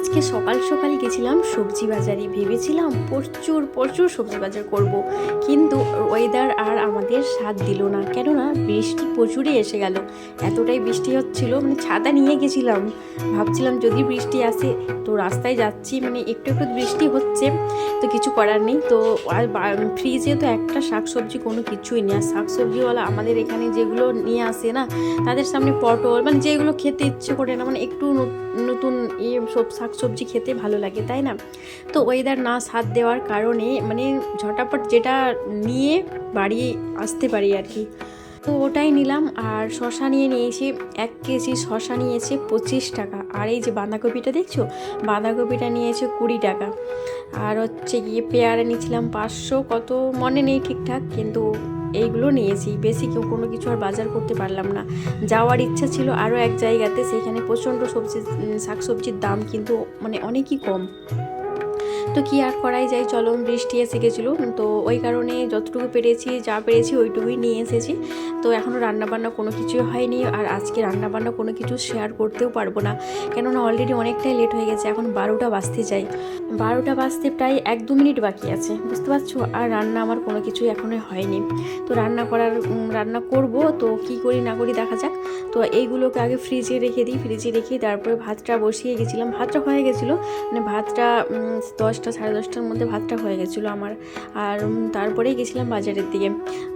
আজকে সকাল সকাল গেছিলাম সবজি বাজারে। ভেবেছিলাম প্রচুর প্রচুর সবজি বাজার করব। কিন্তু ওয়েদার আর আমাদের সাথ দিল না। কেননা বৃষ্টি প্রচুরই এসে গেল। এতটাই বৃষ্টি হচ্ছিল মানে ছাতা নিয়ে গেছিলাম। ভাবছিলাম যদি বৃষ্টি আসে, তো রাস্তায় যাচ্ছি মানে একটু একটু বৃষ্টি হচ্ছে, তো কিছু করার নেই। তো আর ফ্রিজে তো একটা শাকসবজি কোনো কিছুই নেই। আর শাকসবজিওয়ালা আমাদের এখানে যেগুলো নিয়ে আসে না, তাদের সামনে পটল মানে যেগুলো খেতে ইচ্ছে করে না মানে একটু নতুন ইয়ে সব শাকসবজি খেতে ভালো লাগে, তাই না? তো ওয়েদার না সাথ দেওয়ার কারণে মানে ঝটাপট যেটা নিয়ে বাড়ি আসতে পারি আর কি। তো ওটাই নিলাম আর শশা নিয়ে নিয়েছি, এক কেজি শশা নিয়েছে পঁচিশ টাকা। আর এই যে বাঁধাকপিটা দেখছ? বাঁধাকপিটা নিয়েছে কুড়ি টাকা। আর হচ্ছে গিয়ে পেয়ারা নিয়েছিলাম পাঁচশো, কত মনে নেই ঠিকঠাক, কিন্তু এইগুলো নিয়েছি। বেশি কেউ কোনো কিছু আর বাজার করতে পারলাম না। যাওয়ার ইচ্ছা ছিল আরও এক জায়গাতে, সেখানে প্রচণ্ড সবজি শাকসবজির দাম কিন্তু মানে অনেকই কম। তো কি আর করাই যায়? চলো বৃষ্টি এসে গেছিল। তো ওই কারণে যতটুকু পেরেছি যা পেরেছি ওইটুকুই নিয়ে এসেছি। তো এখনও রান্নাবান্না কোনো কিছুই হয়নি আর আজকে রান্নাবান্না কোনো কিছু শেয়ার করতেও পারব না। কেননা অলরেডি অনেকটাই লেট হয়ে গেছে এখন বারোটা বাজতে যাই বারোটা বাজতে প্রায় এক দু মিনিট বাকি আছে বুঝতে পারছ? আর রান্না আমার কোনো কিছুই এখনও হয়নি। তো রান্না করার রান্না করব তো কি করি না করি দেখা যাক। তো এইগুলোকে আগে ফ্রিজে রেখে দিই। ফ্রিজে রেখে তারপরে ভাতটা বসিয়ে গেছিলাম। ভাতটা হয়ে গেছিল মানে ভাতটা উম, দশটা, সাড়ে দশটার মধ্যে ভাতটা হয়ে গেছিল আমার। আর তারপরেই গেছিলাম বাজারের দিকে।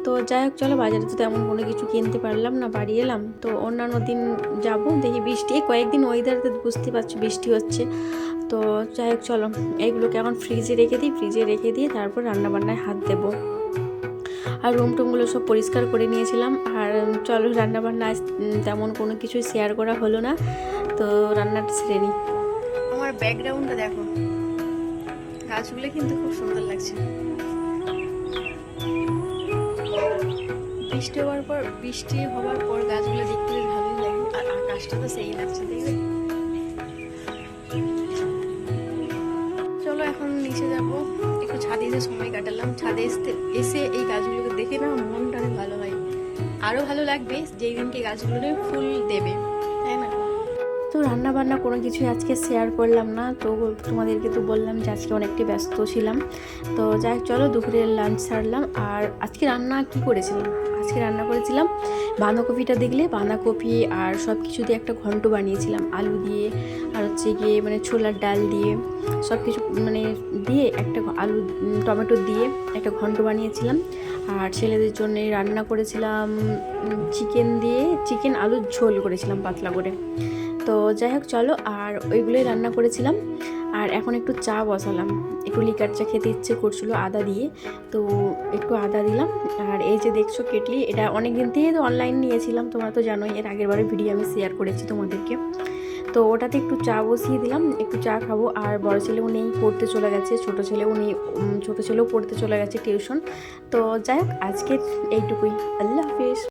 তো যাই হোক, চলো বাজারে তো তেমন কোনো কিছু কিনতে পারলাম না, বাড়ি এলাম। তো অন্যান্য দিন যাব, দেখি বৃষ্টি কয়েকদিন ওয়েদারতে বুঝতে পারছি বৃষ্টি হচ্ছে। তো যাই হোক, চলো এইগুলোকে এখন ফ্রিজে রেখে দিই ফ্রিজে রেখে দিয়ে তারপর রান্নাবান্নায় হাত দেবো। আর রুম টুমগুলো সব পরিষ্কার করে নিয়েছিলাম। আর চলো রান্নাবান্না তেমন কোনো কিছু শেয়ার করা হলো না। তো রান্নাটা সেরে নিই। আমার ব্যাকগ্রাউন্ডটা দেখো। গাছগুলো কিন্তু খুব সুন্দর লাগছে। বৃষ্টি হওয়ার পর, বৃষ্টি হওয়ার পর গাছগুলো দেখতে বেশ ভালোই লাগে, আর আকাশটা তো সেই লাগছে দেখবে চলো এখন নিচে যাব, একটু ছাদে এসে সময় কাটালাম। ছাদে এসতে, এসে এই গাছগুলোকে দেখে না মনটা ভালো হয়। আরও ভালো লাগবে যেই দিনকে গাছগুলো ফুল দেবে। রান্না বান্না কোনো কিছুই আজকে শেয়ার করলাম না। তো তোমাদেরকে তো বললাম যে আজকে অনেকটাই ব্যস্ত ছিলাম। তো যাই, চলো দুপুরের লাঞ্চ সারলাম। আর আজকে রান্না কি করেছিলাম? আজকে রান্না করেছিলাম বাঁধাকপিটা দেখলে, বাঁধাকপি আর সব কিছু দিয়ে একটা ঘন্ট বানিয়েছিলাম। আলু দিয়ে আর হচ্ছে গিয়ে মানে ছোলার ডাল দিয়ে সব কিছু মানে দিয়ে একটা আলু টমেটো দিয়ে একটা ঘন্ট বানিয়েছিলাম। আর ছেলেদের জন্য রান্না করেছিলাম চিকেন দিয়ে, চিকেন আলুর ঝোল করেছিলাম পাতলা করে। তো যাই হোক চলো, আর ওইগুলোই রান্না করেছিলাম। আর এখন একটু চা বসালাম। একটু লিকার চা খেতে ইচ্ছে করছিল আদা দিয়ে। তো একটু আদা দিলাম। আর এই যে দেখছ কেটলি, এটা অনেক দিন থেকে তো অনলাইন নিয়েছিলাম। তোমরা তো জানোই, এর আগের বারে ভিডিও আমি শেয়ার করেছি তোমাদেরকে। তো ওটাতে একটু চা বসিয়ে দিলাম, একটু চা খাব। আর বড় ছেলেও নেই পড়তে চলে গেছে, ছোট ছেলেও নেই ছোট ছেলেও পড়তে চলে গেছে টিউশন তো যাই হোক আজকে এইটুকুই। আল্লাহ হাফিজ।